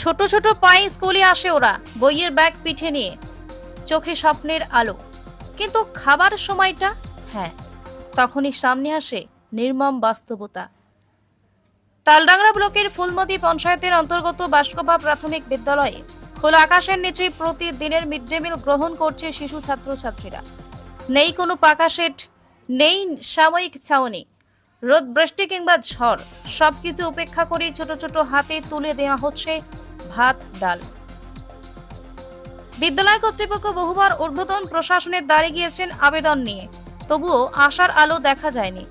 ছোট ছোট পায়ে স্কুলে আসে ওরা, বইয়ের ব্যাগ পিঠে নিয়ে, চোখে স্বপ্নের আলো। কিন্তু খাবার সময়টা হ্যাঁ তখনই সামনে আসে নির্মম বাস্তবতা। তালডাংরা ব্লকের ফুলমতি পঞ্চায়েতের অন্তর্গত বাসকোপা প্রাথমিক বিদ্যালয়ে খোলা আকাশের নিচে প্রতিদিনের মিড ডে মিল গ্রহণ করছে শিশু ছাত্রছাত্রীরা। নেই কোনো পাকা শেড, নেই সাময়িক ছাউনি, রোদ, বৃষ্টি কিংবা ঝড়, সবকিছু উপেক্ষা করে ছোট ছোট হাতে তুলে দেওয়া হচ্ছে ভাত, ডাল। বিদ্যালয় কর্তৃপক্ষ বহুবার ঊর্ধ্বতন প্রশাসনের দ্বারে গিয়েছেন আবেদন নিয়ে। তবুও আশার আলো দেখা যায়নি।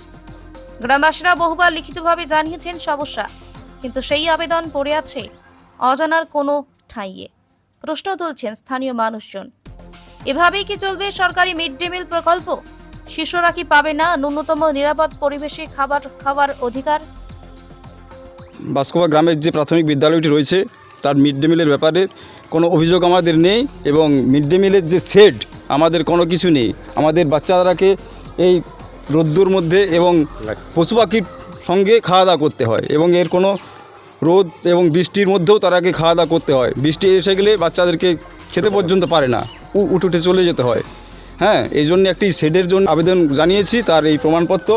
গ্রামবাসীরা বহুবার লিখিতভাবে জানিয়েছেন সমস্যা, কিন্তু সেই আবেদন পড়ে আছে অজানার কোনো ঠাঁইয়ে। প্রশ্ন তুলছেন স্থানীয় মানুষজন। এভাবেই কি চলবে সরকারি মিড ডে মিল প্রকল্প? শিশুরা কি পাবে না ন্যূনতম নিরাপদ পরিবেশে খাবার, খাওয়ার অধিকার? বাসকোবা গ্রামের যে প্রাথমিক বিদ্যালয়টি রয়েছে, তার মিড ডে মিলের ব্যাপারে কোনো অভিযোগ আমাদের নেই এবং মিড ডে মিলের যে সেড আমাদের কোনো কিছু নেই। আমাদের বাচ্চারাকে এই রোদ্দুর মধ্যে এবং পশু পাখির সঙ্গে খাওয়া দাওয়া করতে হয় এবং এর কোনো রোদ এবং বৃষ্টির মধ্যেও তারাকে খাওয়া দাওয়া করতে হয়। বৃষ্টি এসে গেলে বাচ্চাদেরকে খেতে পর্যন্ত পারে না। উঠে উঠে চলে যেতে হয়। হ্যাঁ এই জন্য একটি শেডের জন্য আবেদন জানিয়েছি, তার এই প্রমাণপত্র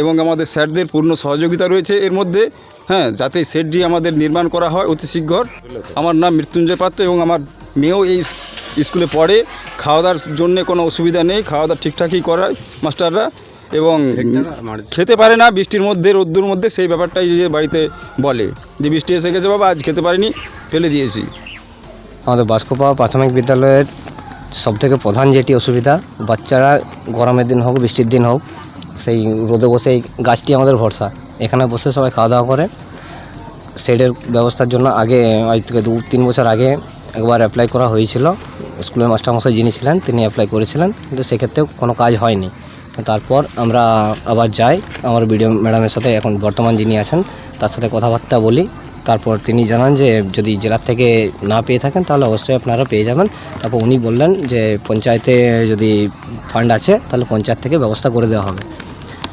এবং আমাদের স্যারদের পূর্ণ সহযোগিতা রয়েছে। এর মধ্যে হ্যাঁ যাতে শেডটি আমাদের নির্মাণ করা হয় অতি শীঘ্র আমার নাম মৃত্যুঞ্জয় পাত্র এবং আমার মেয়েও এই স্কুলে পড়ে। খাওয়া দাওয়ার জন্য কোনো অসুবিধা নেই। খাওয়া দাওয়া ঠিকঠাকই করায় মাস্টাররা এবং খেতে পারে না, বৃষ্টির মধ্যে, রোদ্দুর মধ্যে, সেই ব্যাপারটাই যে বাড়িতে বলে যে বৃষ্টি এসে গেছে বাবা, আজ খেতে পারিনি, ফেলে দিয়েছি। আমাদের বাসকোপা প্রাথমিক বিদ্যালয়ের সবথেকে প্রধান যেটি অসুবিধা, বাচ্চারা গরমের দিন হোক, বৃষ্টির দিন হোক, সেই রোদে বসে এই গাছটি আমাদের ভরসা। এখানে বসে সবাই খাওয়া দাওয়া করে। শেডের ব্যবস্থার জন্য আগে, আজ থেকে দু, তিন বছর আগে একবার অ্যাপ্লাই করা হয়েছিল। স্কুলের মাস্টারমশাই যিনি ছিলেন, তিনি অ্যাপ্লাই করেছিলেন। কিন্তু সেক্ষেত্রেও কোনো কাজ হয়নি। তারপর আমরা আবার যাই। আমার বিডিও ম্যাডামের সাথে এখন বর্তমান যিনি আছেন, তার সাথে কথাবার্তা বলি। তারপর তিনি জানান যে, যদি জেলার থেকে না পেয়ে থাকেন, তাহলে অবশ্যই আপনারা পেয়ে যাবেন। তারপর উনি বললেন যে, পঞ্চায়েতে যদি ফান্ড আছে, তাহলে পঞ্চায়েত থেকে ব্যবস্থা করে দেওয়া হবে।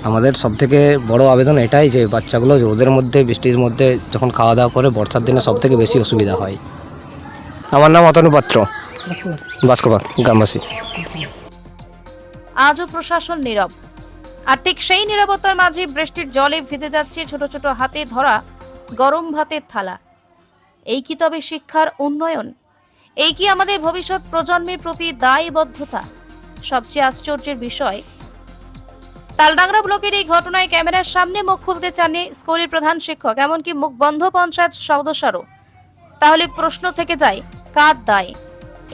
আমাদের সবথেকে বড় আবেদন এটাই যে বাচ্চাগুলো রোদের মধ্যে, বৃষ্টির মধ্যে যখন খাওয়া দাওয়া করে, বর্ষার দিনে সবথেকে বেশি অসুবিধা হয়। আমার নাম অতনু পাত্র বাসকোবা গ্রামবাসী। আজও প্রশাসন নীরব। আর ঠিক সেই নিরাপত্তার মাঝে বৃষ্টির জলে ভিজে যাচ্ছে ছোট ছোট হাতে ধরা গরম ভাতের থালা। এই কি তবে শিক্ষার উন্নয়ন? এই কি আমাদের ভবিষ্যৎ প্রজন্মের প্রতি দায়বদ্ধতা? সবচেয়ে আশ্চর্যের বিষয় তালডাংরা ব্লকের এই ঘটনায় ক্যামেরার সামনে মুখ খুলতে চাননি স্কুলের প্রধান শিক্ষক, এমনকি মুখ বন্ধ পঞ্চায়েত সদস্যরও। তাহলে প্রশ্ন থেকে যায়, কার দায়?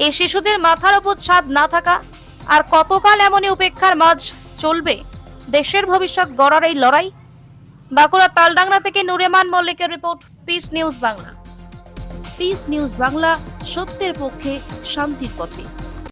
এই শিশুদের মাথার উপর ছাদ না থাকা আর কতকাল এমনই উপেক্ষার মাঝ চলবে? দেশের ভবিষ্যৎ গড়ার এই লড়াই? বাঁকুড়া তালডাংরা থেকে নুরেমান মল্লিকের report, peace news Bangla. Peace news Bangla, সত্যের পক্ষে শান্তির পথে।